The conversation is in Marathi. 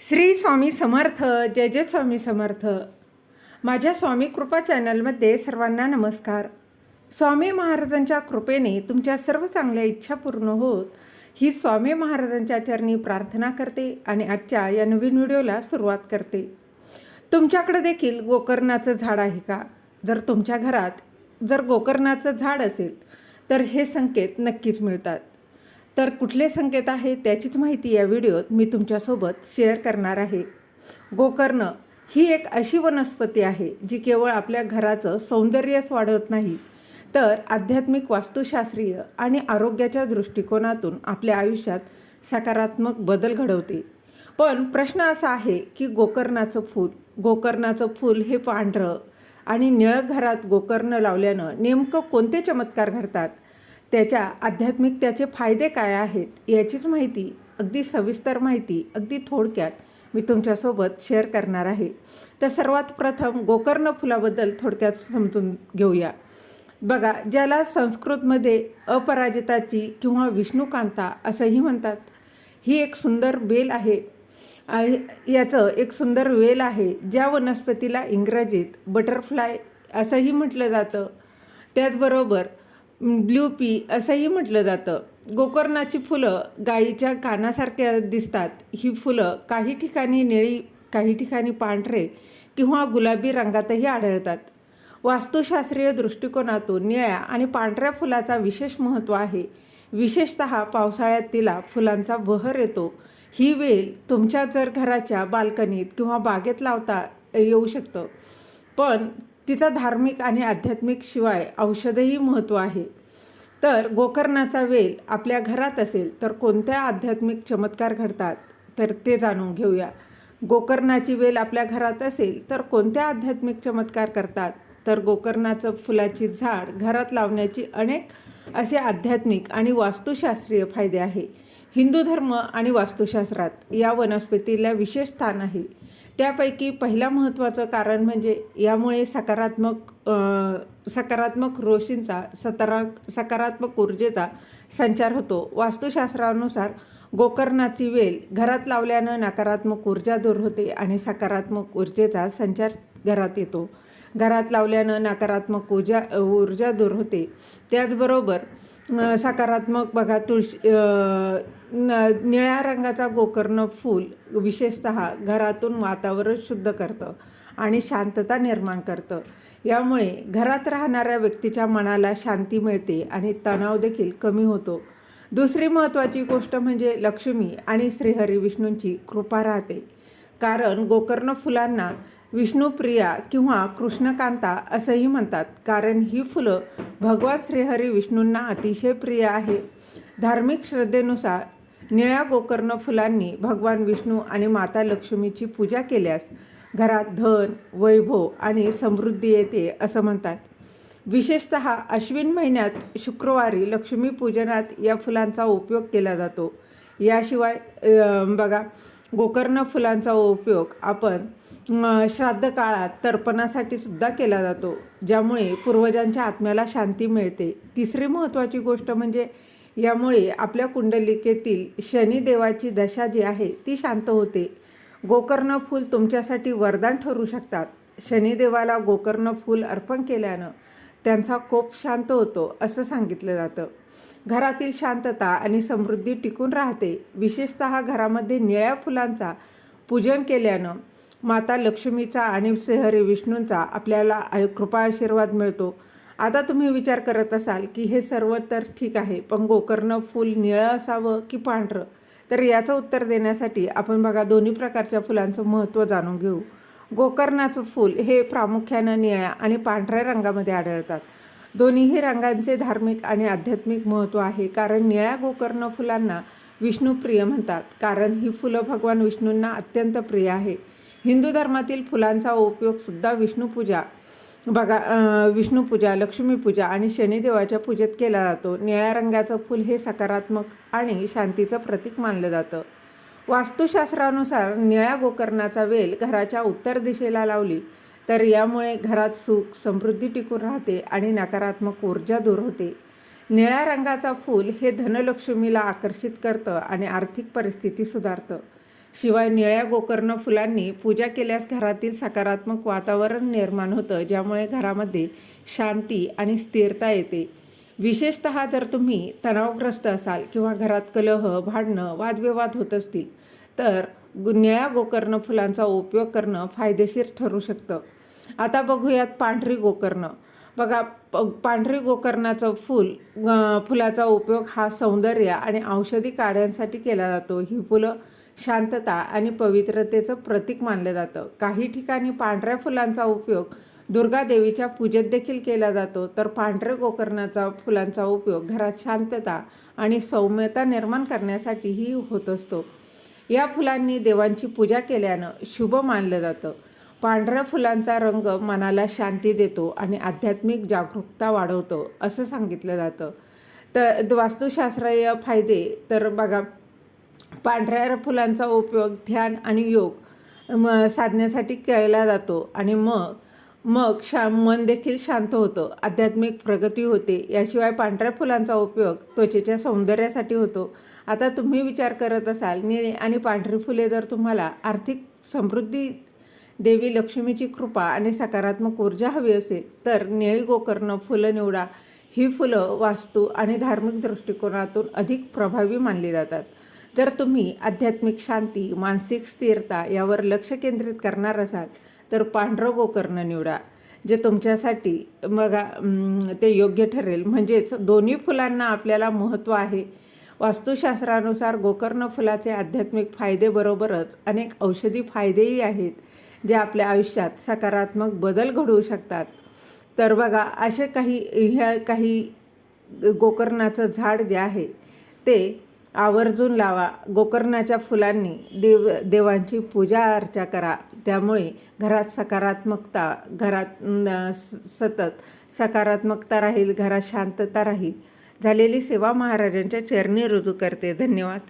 श्री स्वामी समर्थ जय जय स्वामी समर्थ. माझ्या स्वामी कृपा चॅनलमध्ये सर्वांना नमस्कार. स्वामी महाराजांच्या कृपेने तुमच्या सर्व चांगल्या इच्छा पूर्ण होत ही स्वामी महाराजांच्या चरणी प्रार्थना करते आणि आजच्या या नवीन व्हिडिओला सुरुवात करते. तुमच्याकडे देखील गोकर्णाचं झाड आहे का? जर तुमच्या घरात जर गोकर्णाचं झाड असेल तर हे संकेत नक्कीच मिळतात. तर कुठले संकेत आहे त्याचीच माहिती या व्हिडिओत मी तुमच्यासोबत शेअर करणार आहे. गोकर्ण ही एक अशी वनस्पती आहे जी केवळ आपल्या घराचं सौंदर्यच वाढवत नाही तर आध्यात्मिक वास्तुशास्त्रीय आणि आरोग्याच्या दृष्टिकोनातून आपल्या आयुष्यात सकारात्मक बदल घडवते. पण प्रश्न असा आहे की गोकर्णाचं फूल गोकर्णाचं फूल हे पांढरं आणि निळ घरात गोकर्ण लावल्यानं नेमकं कोणते चमत्कार घडतात? त्याच्या आध्यात्मिकतेचे फायदे काय आहेत याचीच माहिती अगदी सविस्तर माहिती अगदी थोडक्यात मी तुमच्यासोबत शेअर करणार आहे. तर सर्वात प्रथम गोकर्ण फुलाबद्दल थोडक्यात समजून घेऊया. बघा ज्याला संस्कृतमध्ये अपराजिताची किंवा विष्णुकांता असंही म्हणतात ही एक सुंदर बेल आहे. याचं एक सुंदर वेल आहे ज्या वनस्पतीला इंग्रजीत बटरफ्लाय असंही म्हटलं जातं. त्याचबरोबर ब्ल्यू पी असंही म्हटलं जातं. गोकर्णाची फुलं गाईच्या कानासारख्या दिसतात. ही फुलं काही ठिकाणी निळी काही ठिकाणी पांढरे किंवा गुलाबी रंगातही आढळतात. वास्तुशास्त्रीय दृष्टिकोनातून निळ्या आणि पांढऱ्या फुलाचा विशेष महत्त्व आहे. विशेषत पावसाळ्यात तिला फुलांचा बहर येतो. ही वेल तुमच्या जर घराच्या बाल्कनीत किंवा बागेत लावता येऊ शकतं. पण तिचा धार्मिक आणि आध्यात्मिक शिवाय औषधही महत्त्व आहे. तर गोकर्णाचा वेल आपल्या घरात असेल तर कोणत्या आध्यात्मिक चमत्कार घडतात? तर ते जाणून घेऊया. गोकर्णाची वेल आपल्या घरात असेल तर कोणत्या आध्यात्मिक चमत्कार करतात? तर गोकर्णाचं फुलाची झाड घरात लावण्याची अनेक असे आध्यात्मिक आणि वास्तुशास्त्रीय फायदे आहे. हिंदू धर्म आणि वास्तुशास्त्रात या वनस्पतीला विशेष स्थान आहे. त्यापैकी पहिला महत्त्वाचं कारण म्हणजे यामुळे सकारात्मक सकारात्मक रोशींचा सतरा सकारात्मक ऊर्जेचा संचार होतो. वास्तुशास्त्रानुसार गोकर्णाची वेल घरात लावल्यानं नकारात्मक ऊर्जा दूर होते आणि सकारात्मक ऊर्जेचा संचार घरात येतो. घरात लावल्यानं नकारात्मक ऊर्जा ऊर्जा दूर होते. त्याचबरोबर सकारात्मक बघा तुळशी न- निळ्या रंगाचा गोकर्ण फूल विशेषत घरातून वातावरण शुद्ध करतं आणि शांतता निर्माण करतं. यामुळे घरात राहणाऱ्या व्यक्तीच्या मनाला शांती मिळते आणि तणाव देखील कमी होतो. दुसरी महत्त्वाची गोष्ट म्हणजे लक्ष्मी आणि श्रीहरी विष्णूंची कृपा राहते. कारण गोकर्ण फुलांना विष्णुप्रिया किंवा कृष्णकांता असंही म्हणतात. कारण ही फुलं भगवान श्रीहरी विष्णूंना अतिशय प्रिय आहे. धार्मिक श्रद्धेनुसार निळ्या गोकर्ण फुलांनी भगवान विष्णू आणि माता लक्ष्मीची पूजा केल्यास घरात धन वैभव आणि समृद्धी येते असं म्हणतात. विशेषत अश्विन महिन्यात शुक्रवारी लक्ष्मीपूजनात या फुलांचा उपयोग केला जातो. याशिवाय बघा गोकर्ण फुलांचा उपयोग आपण श्राद्ध काळात तर्पणासाठी सुद्धा केला जातो ज्यामुळे पूर्वजांच्या आत्म्याला शांती मिळते. तिसरी महत्त्वाची गोष्ट म्हणजे यामुळे आपल्या कुंडलिकेतील शनिदेवाची दशा जी आहे ती शांत होते. गोकर्ण फूल तुमच्यासाठी वरदान ठरू शकतात. शनिदेवाला गोकर्ण फूल अर्पण केल्यानं त्यांचा कोप शांत होतो असं सांगितलं जातं. घरातील शांतता आणि समृद्धी टिकून राहते. विशेषत घरामध्ये निळ्या फुलांचा पूजन केल्यानं माता लक्ष्मीचा आणि श्रीहरी विष्णूंचा आपल्याला आय- कृपा आशीर्वाद मिळतो. आता तुम्ही विचार करत असाल की हे सर्व तर ठीक आहे पण गोकर्ण फूल निळं असावं की पांढरं? तर याचं उत्तर देण्यासाठी आपण बघा दोन्ही प्रकारच्या फुलांचं महत्त्व जाणून घेऊ. गोकर्णाचं फूल हे प्रामुख्यानं निळ्या आणि पांढऱ्या रंगामध्ये आढळतात. दोन्हीही रंगांचे धार्मिक आणि आध्यात्मिक महत्त्व आहे कारण निळ्या गोकर्ण फुलांना विष्णुप्रिय म्हणतात कारण ही फुलं भगवान विष्णूंना अत्यंत प्रिय आहे. हिंदू धर्मातील फुलांचा उपयोगसुद्धा विष्णुपूजा बघा विष्णुपूजा लक्ष्मीपूजा आणि शनिदेवाच्या पूजेत केला जातो. निळ्या रंगाचं फूल हे सकारात्मक आणि शांतीचं प्रतीक मानलं जातं. वास्तुशास्त्रानुसार निळ्या गोकर्णाचा वेल घराच्या उत्तर दिशेला लावली तर यामुळे घरात सुख समृद्धी टिकून राहते आणि नकारात्मक ऊर्जा दूर होते. निळ्या रंगाचा फूल हे धनलक्ष्मीला आकर्षित करतं आणि आर्थिक परिस्थिती सुधारतं. शिवाय निळ्या गोकर्ण फुलांनी पूजा केल्यास घरातील सकारात्मक वातावरण निर्माण होतं ज्यामुळे घरामध्ये शांती आणि स्थिरता येते. विशेषत जर तुम्ही तणावग्रस्त असाल किंवा घरात कलह भांडणं वादविवाद होत असतील तर गु- निळ्या गोकर्ण फुलांचा उपयोग करणं फायदेशीर ठरू शकतं. आता बघूयात पांढरी गोकर्ण. बघा प पांढरी गोकर्णाचं फूल फुलाचा उपयोग हा सौंदर्य आणि औषधी काड्यांसाठी केला जातो. ही फुलं शांतता आणि पवित्रतेचं प्रतीक मानलं जातं. काही ठिकाणी पांढऱ्या फुलांचा उपयोग दुर्गा देवीच्या पूजेत देखील केला जातो. तर पांढऱ्या गोकर्णाचा फुलांचा उपयोग घरात शांतता आणि सौम्यता निर्माण करण्यासाठीही होत असतो. या फुलांनी देवांची पूजा केल्यानं शुभ मानलं जातं. पांढऱ्या फुलांचा रंग मनाला शांती देतो आणि आध्यात्मिक जागरूकता वाढवतो असं सांगितलं जातं. तर वास्तुशास्त्रीय फायदे तर बघा पांढऱ्या फुलांचा उपयोग ध्यान आणि योग म साधण्यासाठी केला जातो आणि मग मग शा मन देखील शांत होतं. आध्यात्मिक प्रगती होते. याशिवाय पांढऱ्या फुलांचा उपयोग त्वचेच्या सौंदर्यासाठी होतो. आता तुम्ही विचार करत असाल निळी आणि पांढरी फुले जर तुम्हाला आर्थिक समृद्धी देवी लक्ष्मीची कृपा आणि सकारात्मक ऊर्जा हवी असेल तर निळी गोकर्ण फुलं निवडा. ही फुलं वास्तू आणि धार्मिक दृष्टिकोनातून अधिक प्रभावी मानली जातात. जर तुम्ही आध्यात्मिक शांती मानसिक स्थिरता यावर लक्ष केंद्रित करणार असाल तर पांढरं गोकर्ण निवडा जे तुमच्यासाठी बघा ते योग्य ठरेल. म्हणजेच दोन्ही फुलांना आपल्याला महत्त्व आहे. वास्तुशास्त्रानुसार गोकर्ण फुलाचे आध्यात्मिक फायदेबरोबरच अनेक औषधी फायदेही आहेत जे आपल्या आयुष्यात सकारात्मक बदल घडवू शकतात. तर बघा असे काही ह्या काही गोकर्णाचं झाड जे आहे ते आवर्जून लावा. गोकर्णाच्या फुलांनी देव देवांची पूजा अर्चा करा. त्यामुळे घरात सकारात्मकता घरात स- सतत सकारात्मकता राहील घरात शांतता राहील. झालेली सेवा महाराजांच्या चरणी रुजू करते. धन्यवाद.